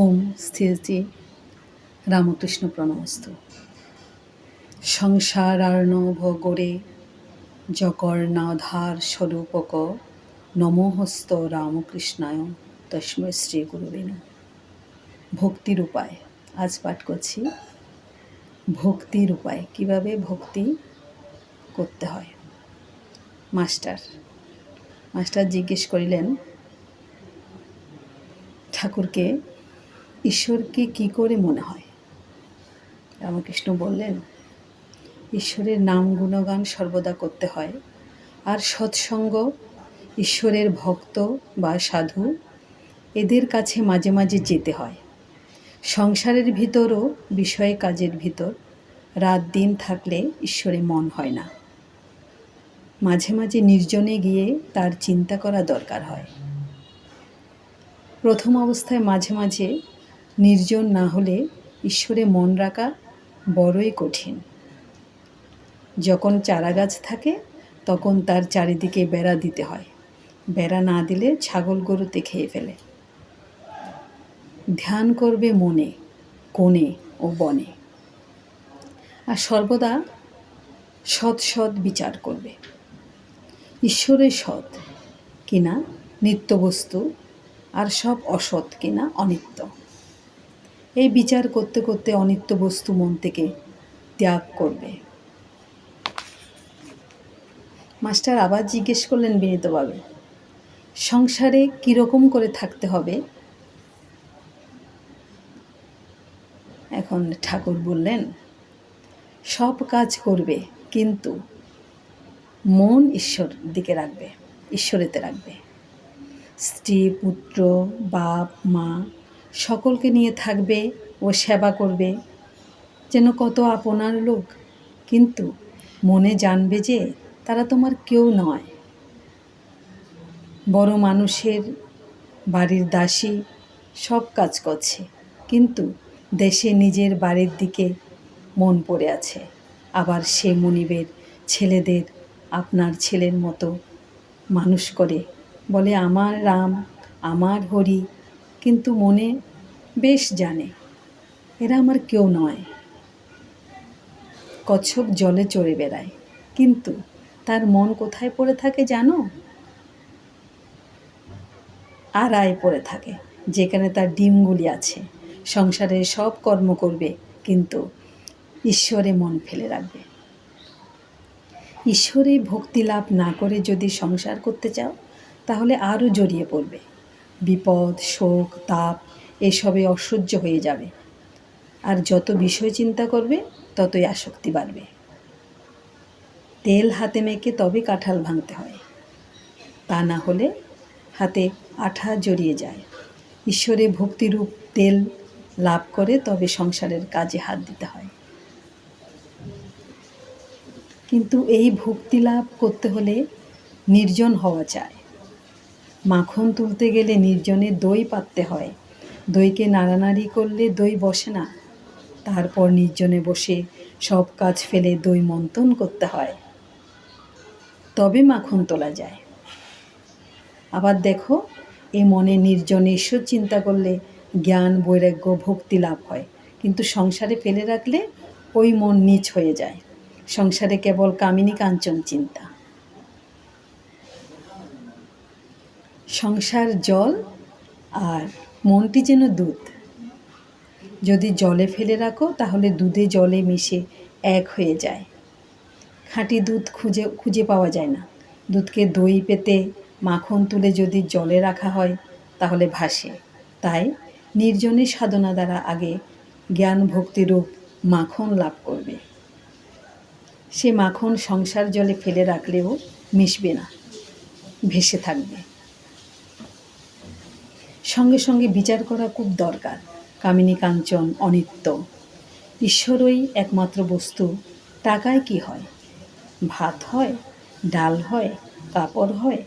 ওম স্থিরতি রামকৃষ্ণ প্রণমস্তু। সংসারার্ণব গোরে জকর্ণাধার স্বরূপক নমহস্ত রামকৃষ্ণায় তস্মৈ শ্রী গুরুবে নমঃ। ভক্তির উপায় আজ পাঠ করছি। ভক্তির উপায় কীভাবে ভক্তি করতে হয়? মাস্টার মাস্টার জিজ্ঞেস করিলেন, ঠাকুরকে ঈশ্বরকে কি করে মনে হয়? রামকৃষ্ণ বললেন, ঈশ্বরের নাম গুণগান সর্বদা করতে হয়। আর সৎসঙ্গ, ঈশ্বরের ভক্ত বা সাধু, এদের কাছে মাঝে মাঝে যেতে হয়। সংসারের ভিতরও বিষয় কাজের ভিতর। রাত দিন থাকলে ঈশ্বরে মন হয় না। মাঝে মাঝে নির্জনে গিয়ে তার চিন্তা করা দরকার হয়। প্রথম অবস্থায় মাঝে মাঝে নির্জন না হলে ঈশ্বরে মন রাখা বড়ই কঠিন। যখন চারা গাছ থাকে, তখন তার চারিদিকে বেড়া দিতে হয়। বেড়া না দিলে ছাগল গরুতে খেয়ে ফেলে। ধ্যান করবে মনে, কোণে ও বনে। আর সর্বদা সৎ সৎ বিচার করবে। ঈশ্বরের সৎ কিনা, নিত্যবস্তু, আর সব অসৎ কিনা, অনিত্য। এই বিচার করতে করতে অনিত্য বস্তু মন থেকে ত্যাগ করবে। মাস্টার আবার জিজ্ঞেস করলেন বিনীতভাবে সংসারে কীরকম করে থাকতে হবে? এখন ঠাকুর বললেন, সব কাজ করবে, কিন্তু মন ঈশ্বর দিকে রাখবে, ঈশ্বরেতে রাখবে। স্ত্রী, পুত্র, বাপ, মা সকলকে নিয়ে থাকবে ও সেবা করবে। যেন কত আপনার লোক, কিন্তু মনে জানবে যে তারা তোমার কেউ নয়। বড় মানুষের বাড়ির দাসী সব কাজ করছে, কিন্তু দেশে নিজের বাড়ির দিকে মন পড়ে আছে। আবার সে মনিবের ছেলেদের আপনার ছেলের মতো মানুষ করে বলে, আমার রাম, আমার হরি কিন্তু মনে বেশ জানে, এরা আমার কেউ নয়। কচ্ছপ জলে চড়ে বেড়ায়, কিন্তু তার মন কোথায় পড়ে থাকে জানো? আড়ায় পড়ে থাকে, যেখানে তার ডিমগুলি আছে। সংসারে সব কর্ম করবে, কিন্তু ঈশ্বরে মন ফেলে রাখবে। ঈশ্বরে ভক্তি লাভ না করে যদি সংসার করতে চাও, তাহলে আরও জড়িয়ে পড়বে। বিপদ, শোক, তাপ, এসবে অসহ্য হয়ে যাবে। আর যত বিষয় চিন্তা করবে, ততই আসক্তি বাড়বে। তেল হাতে মেখে তবে কাঁঠাল ভাঙতে হয়। তা না হলে হাতে আঠা জড়িয়ে যায়। ঈশ্বরে ভক্তিরূপ তেল লাভ করে তবে সংসারের কাজে হাত দিতে হয়। কিন্তু এই ভক্তি লাভ করতে হলে নির্জন হওয়া চায় মাখন তুলতে গেলে নির্জনে দই পাততে হয়। দইকে নাড়ানাড়ি করলে দই বসে না। তারপর নির্জনে বসে সব কাজ ফেলে দই মন্থন করতে হয়। তবে মাখন তোলা যায়। আবার দেখো, এ মনে নির্জনে ঈশ্বর চিন্তা করলে জ্ঞান, বৈরাগ্য, ভক্তি লাভ হয়। কিন্তু সংসারে ফেলে রাখলে ওই মন নিচ হয়ে যায়। সংসারে কেবল কামিনী কাঞ্চন চিন্তা। সংসার জল আর মনটি যেন দুধ। যদি জলে ফেলে রাখো, তাহলে দুধে জলে মিশে এক হয়ে যায়। খাঁটি দুধ খুঁজে খুঁজে পাওয়া যায় না। দুধকে দই পেতে মাখন তুলে যদি জলে রাখা হয়, তাহলে ভাসে। তাই নির্জনের সাধনা দ্বারা আগে জ্ঞান ভক্তিরূপ মাখন লাভ করবে। সে মাখন সংসার জলে ফেলে রাখলেও মিশবে না, ভেসে থাকবে। সঙ্গে সঙ্গে বিচার করা খুব দরকার। কামিনী কাঞ্চন, অনিত্য। ঈশ্বরই একমাত্র বস্তু, টাকায় কি হয়? ভাত হয়, ডাল হয় কাপড় হয়,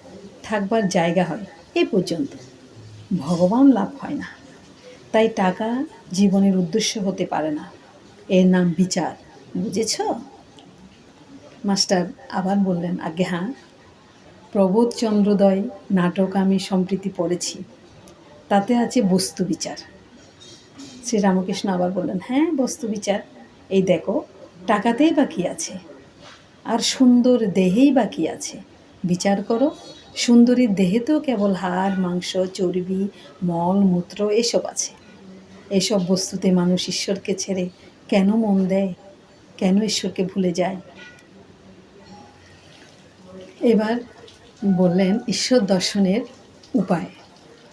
থাকবার জায়গা হয়, এ পর্যন্ত। ভগবান লাভ হয় না। তাই টাকা জীবনের উদ্দেশ্য হতে পারে না। এর নাম বিচার, বুঝেছ? মাস্টার আবার বললেন আগে হ্যাঁ? প্রবোধ চন্দ্রোদয় নাটক আমি সম্প্রীতি পড়েছি। তাতে আছে বস্তু বিচার। শ্রীরামকৃষ্ণ আবার বললেন হ্যাঁ বস্তু বিচার। এই দেখো, টাকাতেই বাকি আছে? আর সুন্দর দেহেই বাকি আছে? বিচার করো। সুন্দরীর দেহে তো কেবল হাড়, মাংস, চর্বি, মল, মূত্র এসব আছে। এসব বস্তুতে মানুষ ঈশ্বরকে ছেড়ে কেন মন দেয়? কেন ঈশ্বরকে ভুলে যায়? এবার বললেন, ঈশ্বর দর্শনের উপায়।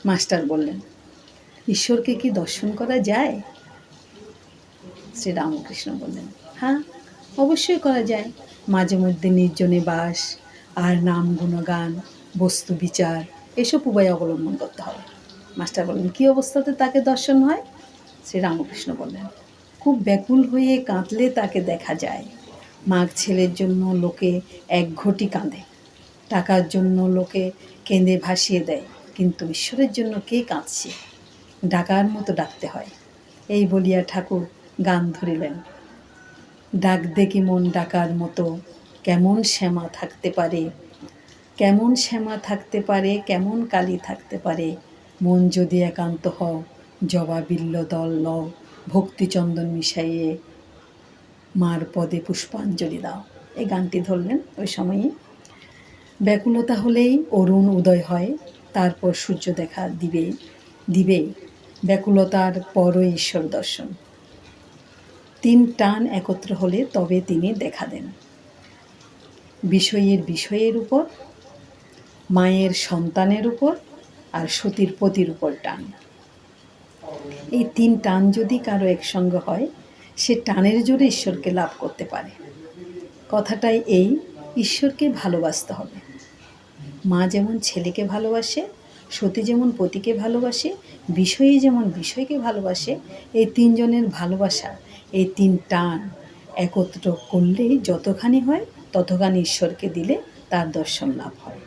মাস্টার বললেন, ঈশ্বরকে কি দর্শন করা যায়? শ্রী রামকৃষ্ণ বললেন হ্যাঁ অবশ্যই করা যায়। মাঝে মধ্যে নির্জনে বাস আর নাম, গুণগান, বস্তু বিচার, এসব উপায় অবলম্বন করতে হবে। মাস্টার বললেন, কী অবস্থাতে তাকে দর্শন হয়? শ্রী রামকৃষ্ণ বললেন, খুব ব্যাকুল হয়ে কাঁদলে তাকে দেখা যায়। মাঘ ছেলের জন্য লোকে এক ঘটি কাঁদে, টাকার জন্য লোকে কেঁদে ভাসিয়ে দেয়। কিন্তু ঈশ্বরের জন্য কে কাঁদছে? ডাকার মতো ডাকতে হয়। এই বলিয়া ঠাকুর গান ধরিলেন। ডাক দেখি মন ডাকার মতো, কেমন শ্যামা থাকতে পারে? কেমন শ্যামা থাকতে পারে, কেমন কালী থাকতে পারে? মন যদি একান্ত হও, জবা বিল্ল দল লও, ভক্তিচন্দন মিশাইয়ে মার পদে পুষ্পাঞ্জলি দাও। এই গানটি ধরলেন ওই সময়ই। ব্যাকুলতা হলেই অরুণ উদয় হয়। তারপর সূর্য দেখা দিবে দিবেই ব্যাকুলতার পরই ঈশ্বর দর্শন। তিন টান একত্র হলে তবে তিনি দেখা দেন। বিষয়ের বিষয়ের উপর, মায়ের সন্তানের উপর আর সতীর পতির উপর টান। এই তিন টান যদি কারও একসঙ্গে হয়, সে টানের জোরে ঈশ্বরকে লাভ করতে পারে। কথাটাই এই, ঈশ্বরকে ভালোবাসতে হবে। মা যেমন ছেলেকে ভালোবাসে, সতী যেমন পতিকে ভালোবাসে, বিষয়ী যেমন বিষয়কে ভালোবাসে, এই তিনজনের ভালোবাসা, এই তিন টান একত্র করলেই যতখানি হয় ততখানি ঈশ্বরকে দিলে তার দর্শন লাভ হয়।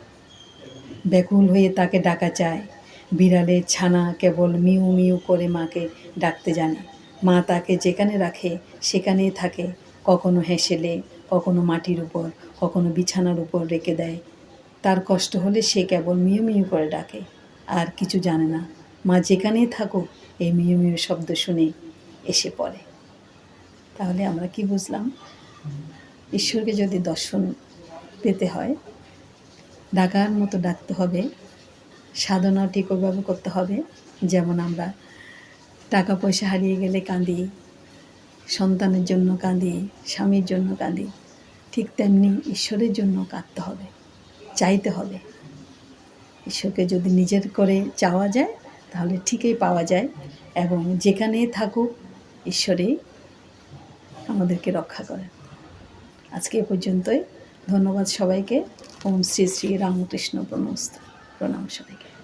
ব্যাকুল হয়ে তাকে ডাকা চায় বিড়ালের ছানা কেবল মিউ মিউ করে মাকে ডাকতে জানে। মা তাকে যেখানে রাখে সেখানেই থাকে। কখনো হেসেলে, কখনো মাটির উপর, কখনো বিছানার উপর রেখে দেয়। তার কষ্ট হলে সে কেবল মিউ মিউ করে ডাকে। আর কিছু জানে না, মা যেখানেই থাকুক, এই মিউ মিউ শব্দ শুনে এসে পড়ে। তাহলে আমরা কি বুঝলাম? ঈশ্বরকে যদি দর্শন পেতে হয়, ডাকার মতো ডাকতে হবে, সাধনা টিকোভাবে করতে হবে, যেমন আমরা টাকা পয়সা হারিয়ে গেলে কাঁদি, সন্তানের জন্য কাঁদি, স্বামীর জন্য কাঁদি, ঠিক তেমনি ঈশ্বরের জন্য কাঁদতে হবে। চাইতে হবে। ঈশ্বরকে যদি নিজের করে চাওয়া যায়, তাহলে ঠিকই পাওয়া যায় এবং যেখানে থাকুক, ঈশ্বরেই আমাদেরকে রক্ষা করেন। আজকে এ পর্যন্তই। ধন্যবাদ সবাইকে। ওম শ্রী শ্রী রামকৃষ্ণ প্রণস্ত প্রণাম সবাইকে।